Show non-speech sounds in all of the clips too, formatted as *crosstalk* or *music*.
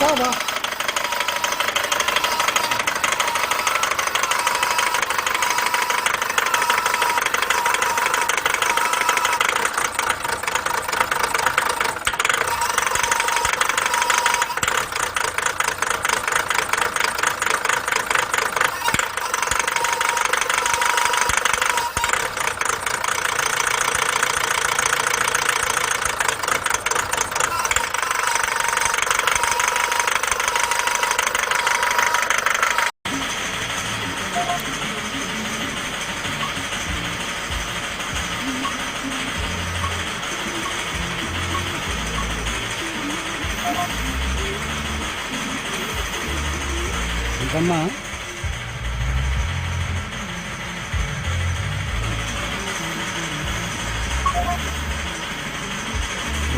잡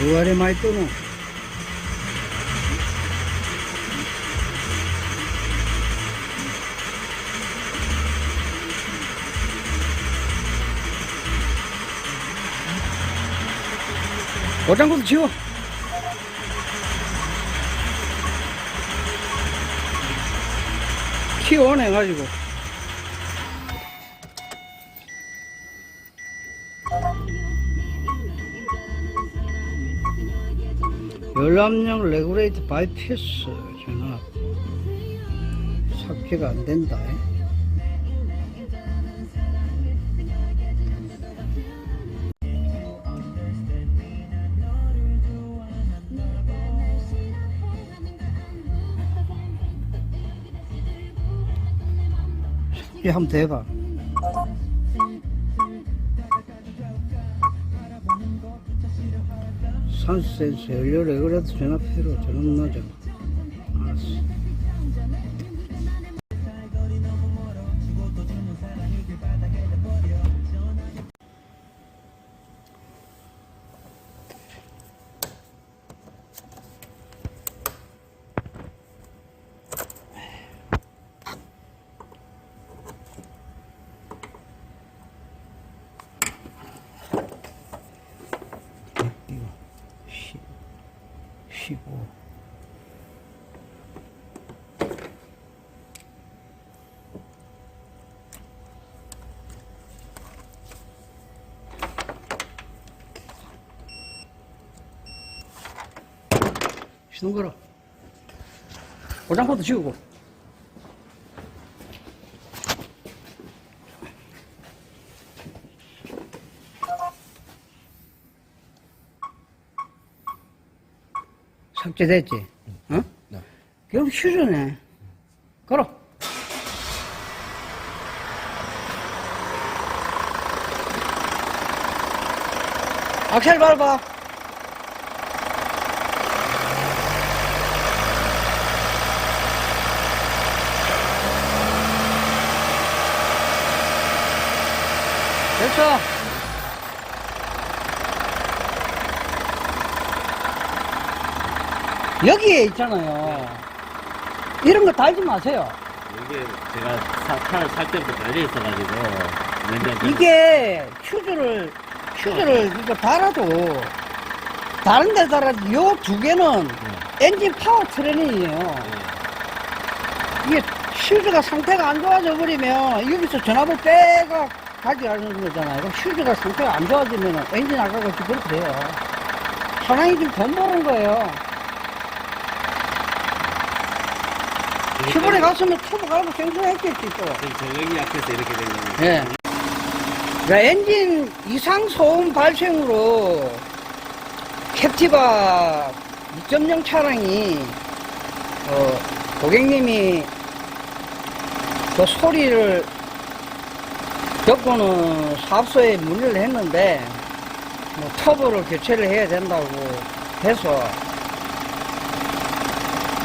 의아래 많이 뜨노. 고장구도 치워. 키워내 가지고. 열람용 레구레이트 바이패스 전압 삭제가 안 된다. 삭제 한번 더 해봐. 산센서 연료 레구레이터 전압 회로 전압 넣어 시동 걸어 오장코도 지우고 삭제됐지? 어? 네. 그럼 휴전해. 걸어. 악셀 밟아. 됐어. 여기에 있잖아요. 이런 거 달지 마세요. 이게 제가 사, 차를 살 때부터 달려 있어가지고 전에 이게 퓨즈를 퓨즈를 이거 달아도 다른 데 달아도 요 두 개는 엔진 파워 트레이닝이에요. 네. 이게 퓨즈가 상태가 안 좋아져 버리면 여기서 전압을 빼가 가져가는 거잖아요. 그럼 퓨즈가 상태가 안 좋아지면 엔진 나가고 그렇게 돼요. 사장이 지금 돈 버는 거예요. 시골에 갔으면 투브 갈고 생소했겠지 또. 좀 저력이 약해서 이렇게 된 거예요. 예. 자, 엔진 이상 소음 발생으로 캡티바 2.0 차량이 어, 고객님이 그 소리를 듣고는 사업소에 문의를 했는데 뭐 터보를 교체를 해야 된다고 해서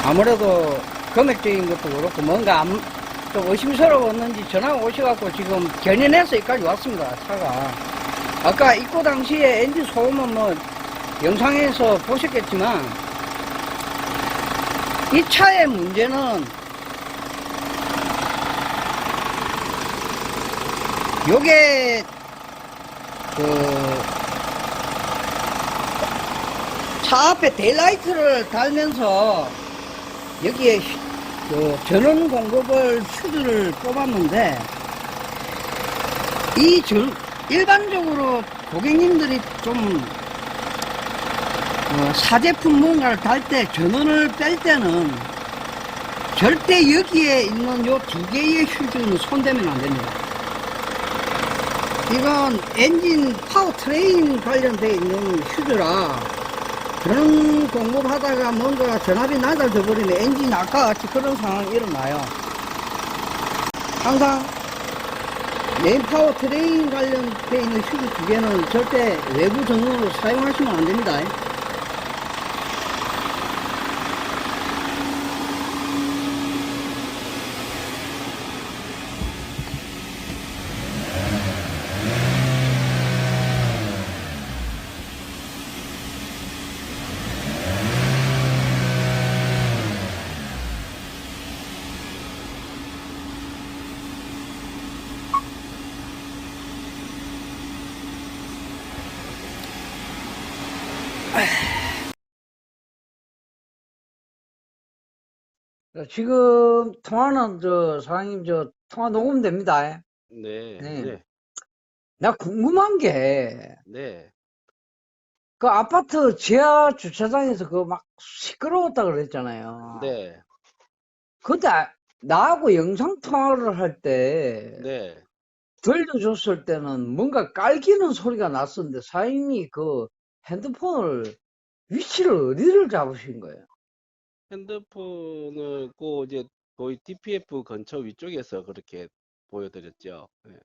아무래도 금액적인 것도 그렇고 뭔가 안- 좀 의심스러웠는지 전화가 오셔갖고 지금 견인해서 여기까지 왔습니다 차가. 아까 입고 당시에 엔진 소음은 뭐 영상에서 보셨겠지만 이 차의 문제는 요게 그 차 앞에 데일라이트를 달면서 여기에 슈- 그 전원 공급을 슈즈를 뽑았는데 이 전, 일반적으로 고객님들이 좀 어, 사제품 뭔가를 달 때 전원을 뺄 때는 절대 여기에 있는 요 두 개의 슈즈는 손대면 안 됩니다. 이건 엔진 파워 트레인 관련되어 있는 슈즈라 전원 공급하다가 뭔가 전압이 낮아져 버리면 엔진 아까 같이 그런 상황이 일어나요. 항상 메인 파워 트레인 관련되어 있는 슈즈 두 개는 절대 외부 전원으로 사용하시면 안 됩니다. 지금 통화는 저 사장님 저 통화 녹음됩니다. 네, 네. 네, 나 궁금한 게 네, 그 아파트 지하 주차장에서 그 막 시끄러웠다 그랬잖아요. 네, 근데 아- 나하고 영상 통화를 할 때 네. 들려줬을 때는 뭔가 깔기는 소리가 났었는데 사장님이 그 핸드폰을 위치를 어디를 잡으신 거예요? 핸드폰을 꼭 이제 거의 DPF 근처 위쪽에서 그렇게 보여드렸죠. 네.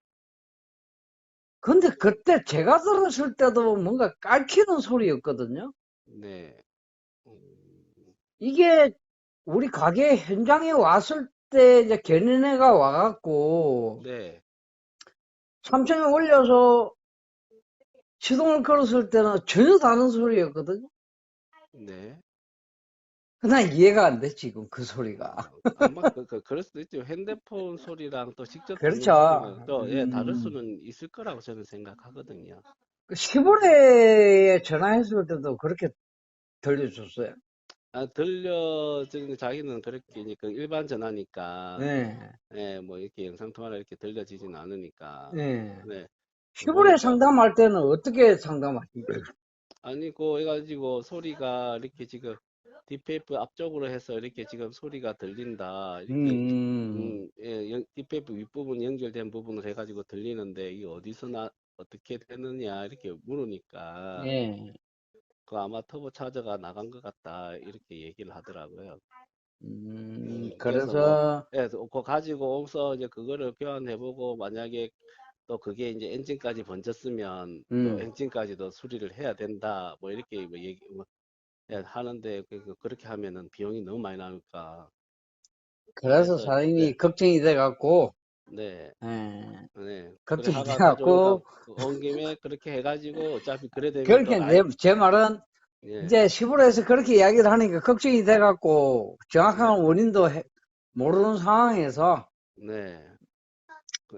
근데 그때 제가 들었을 때도 뭔가 깔키는 소리였거든요. 네. 음, 이게 우리 가게 현장에 왔을 때 이제 견인애가 와갖고 네, 3층에 올려서 시동을 걸었을 때는 전혀 다른 소리였거든요. 네. 난 이해가 안 돼, 지금 그 소리가. 아마 그, 그, 그럴 수도 있죠. 핸드폰 *laughs* 소리랑 또 직접 듣는 그렇죠. 소리는 또 예, 다를 음. 수는 있을 거라고 저는 생각하거든요. 그 시골에 전화했을 때도 그렇게 들려줬어요. 아, 들려지는 자기는 그렇게 이제 그 일반 전화니까 네. 예, 뭐 이렇게 영상 통화를 이렇게 들려지진 않으니까 네. 네. 시골에 그러니까. 상담할 때는 어떻게 상담하십니까? 아니고 해가지고 소리가 이렇게 지금 DPF 앞쪽으로 해서 이렇게 지금 소리가 들린다. 이렇게 음, 음, 예, 연- DPF 윗부분 연결된 부분을 해가지고 들리는데 이게 어디서 나 어떻게 되느냐 이렇게 물으니까 예. 그 아마 터보 차저가 나간 것 같다 이렇게 얘기를 하더라고요. 음, 음, 그래서, 예, 그래서 그거 가지고 오서 이제 그거를 교환해보고 만약에 또 그게 이제 엔진까지 번졌으면 음. 또 엔진까지도 수리를 해야 된다. 뭐 이렇게 뭐 얘기 뭐 예, 하는데 그- 그- 그렇게 하면은 비용이 너무 많이 나니까 그래서 사장님이 네. 걱정이 돼갖고, 네, 예. 네. 걱정이 그래 돼갖고, 가지고 온 김에 그렇게 해가지고 어차피 그래 되면 그렇게 또 내, 제 말은 예, 이제 시골에서 그렇게 이야기를 하니까 걱정이 돼갖고 정확한 원인도 해- 모르는 상황에서 네.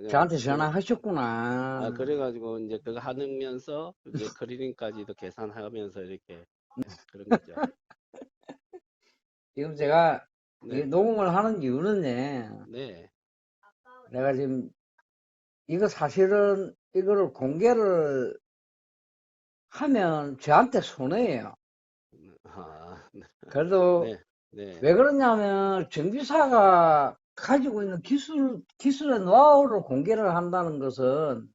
저한테 그- 전화하셨구나. 아, 그래가지고 이제 그거 하면서 이제 크리링까지도 계산하면서 이렇게 네, 그런 거죠. 지금 제가 이 네, 녹음을 하는 이유는 예, 네, 내가 지금 이거 사실은 이거를 공개를 하면 저한테 손해예요. 아, 그래도 네, 네, 왜 그러냐면 정비사가 가지고 있는 기술 기술의 노하우를 공개를 한다는 것은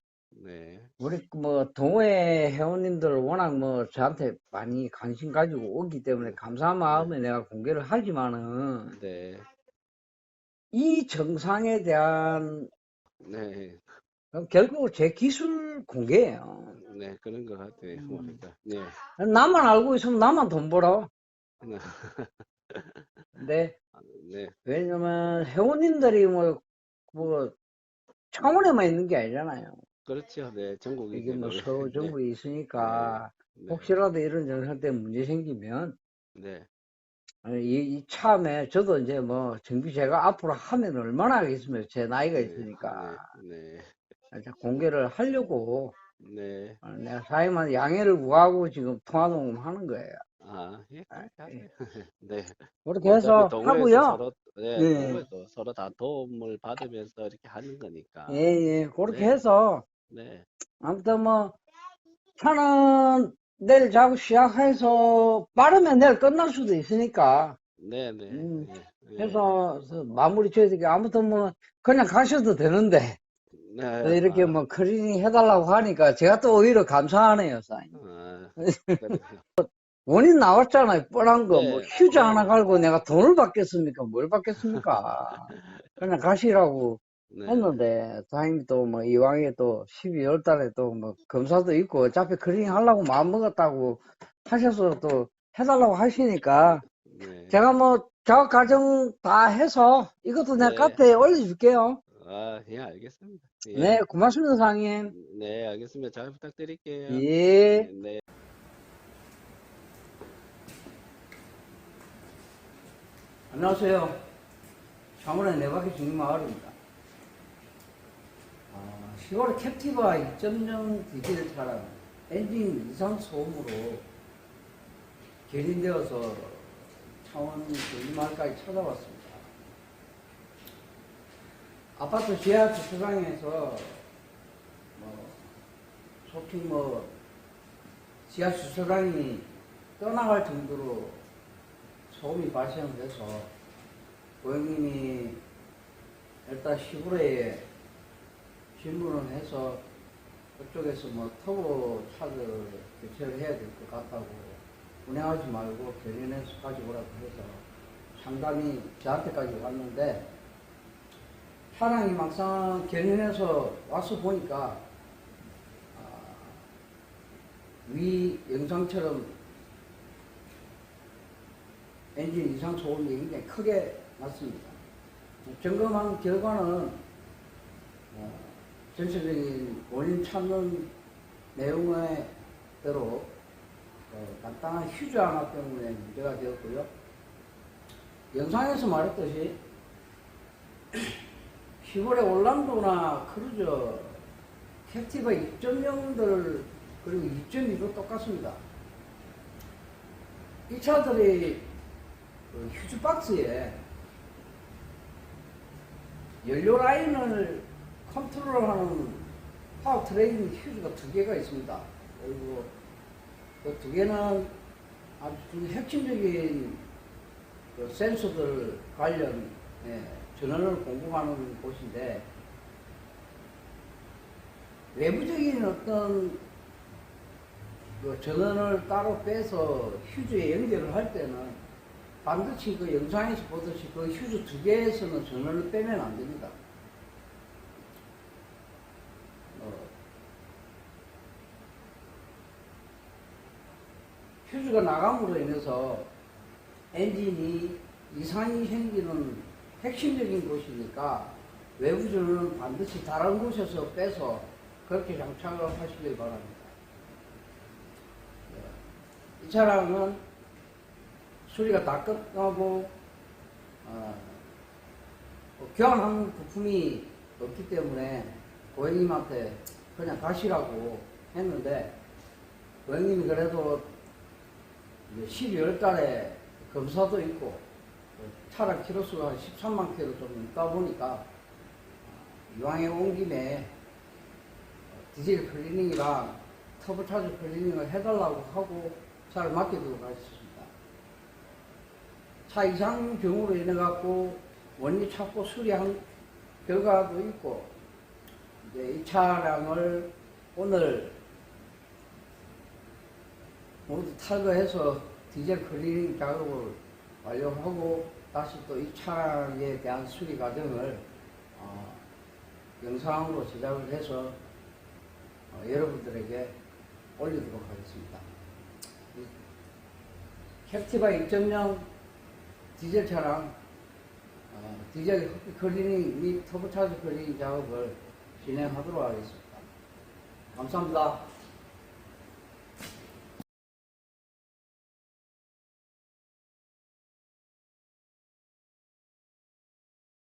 네, 우리 뭐 동호회 회원님들 워낙 뭐 저한테 많이 관심 가지고 오기 때문에 감사한 마음에 내가 공개를 하지만은 네, 이 정상에 대한 네, 결국 제 기술 공개예요. 네, 그런 것 같아요. 음. 네, 나만 알고 있으면 나만 돈 벌어. 네, 근데 네, 왜냐면 회원님들이 뭐, 뭐, 창원에만 있는 게 아니잖아요. 그렇죠. 네, 전국이 이게 뭐 서울 *laughs* 네, 전국에 있으니까 네, 혹시라도 이런 정상 때문에 문제 생기면 네, 아니, 이, 이 참에 저도 이제 뭐 정비 제가 앞으로 하면 얼마나 하겠습니까? 제 나이가 네, 있으니까 네, 이제 공개를 하려고 네, 어, 내가 사장님한테 양해를 구하고 지금 통화 녹음하는 거예요. 아, 예, 그렇게 하세요. *laughs* 네. 그렇게 해서 하고요. 서로, 네, 예. 서로 다 도움을 받으면서 이렇게 하는 거니까. 예, 예. 그렇게 네. 해서 네. 아무튼 뭐 차는 내일 작업 시작해서 빠르면 내일 끝날 수도 있으니까 네, 네. 음, 예, 예. 해서 마무리 줘야 되게 아무튼 뭐 그냥 가셔도 되는데 네. 또 이렇게 아, 뭐 클리닝 해달라고 하니까 제가 또 오히려 감사하네요, 사장님. 아. *laughs* 원인 나왔잖아요, 뻔한 거. 뭐 네. 휴지 하나 갈고 내가 돈을 받겠습니까? 뭘 받겠습니까? *laughs* 그냥 가시라고 네. 했는데 다행히 또뭐 이왕에 또 12월 달에 또 뭐 검사도 있고 어차피 클리닝 하려고 마음먹었다고 하셔서 또 해달라고 하시니까 네. 제가 뭐 작업 과정 다 해서 이것도 내가 네. 카페에 올려줄게요. 아, 예, 알겠습니다. 예. 네, 고맙습니다, 사장님. 네, 알겠습니다. 잘 부탁드릴게요. 예. 네. 안녕하세요. 창원의 네바퀴 중마을입니다. 아, 10월에 캡티바 2.0 디젤 차량 엔진 이상 소음으로 결인되어서 창원 중마을까지 찾아왔습니다. 아파트 지하 주차장에서 뭐 속히 뭐 지하 주차장이 떠나갈 정도로 소음이 발생돼서 고객님이 일단 시골에 질문을 해서 그쪽에서 뭐 터보 차를 교체를 해야 될 것 같다고 운행하지 말고 견인해서 가져오라고 해서 상담이 저한테까지 왔는데 차량이 막상 견인해서 와서 보니까 아, 위 영상처럼 엔진 이상 소음이 굉장히 크게 났습니다. 점검한 결과는 어, 전체적인 원인 찾는 내용의 대로 어, 간단한 휴지 하나 때문에 문제가 되었고요. 영상에서 말했듯이 10월에 올란도나 크루저 캡티바 2.0들 그리고 2.2도 똑같습니다. 이 차들이 그 휴즈 박스에 연료 라인을 컨트롤하는 파워 트레이닝 휴즈가 두 개가 있습니다. 그리고 그 두 개는 아주 좀 핵심적인 그 센서들 관련 예, 전원을 공급하는 곳인데 외부적인 어떤 그 전원을 따로 빼서 휴즈에 연결을 할 때는 반드시 그 영상에서 보듯이 그 휴즈 두 개에서는 전원을 빼면 안 됩니다. 어, 휴즈가 나감으로 인해서 엔진이 이상이 생기는 핵심적인 곳이니까 외부 전원은 반드시 다른 곳에서 빼서 그렇게 장착을 하시길 바랍니다. 이 차량은 수리가 다 끝나고 어, 뭐 교환한 부품이 없기 때문에 고객님한테 그냥 가시라고 했는데 고객님이 그래도 12월 달에 검사도 있고 그 차량 키로수가 13만 킬로 좀 있다 보니까 이왕에 온 김에 디젤 클리닝이랑 터보차저 클리닝을 해달라고 하고 차를 맡겨두고 가셨습니다. 차 이상 경우로 인해 갖고 원리 찾고 수리한 결과도 있고 이제 이 차량을 오늘 모두 탈거해서 디젤 클리닝 작업을 완료하고 다시 또 이 차량에 대한 수리 과정을 어, 영상으로 제작을 해서 어, 여러분들에게 올리도록 하겠습니다. 이 캡티바 2.0 디젤 차량 어, 디젤 클리닝 및 터보차저 클리닝 작업을 진행하도록 하겠습니다. 감사합니다.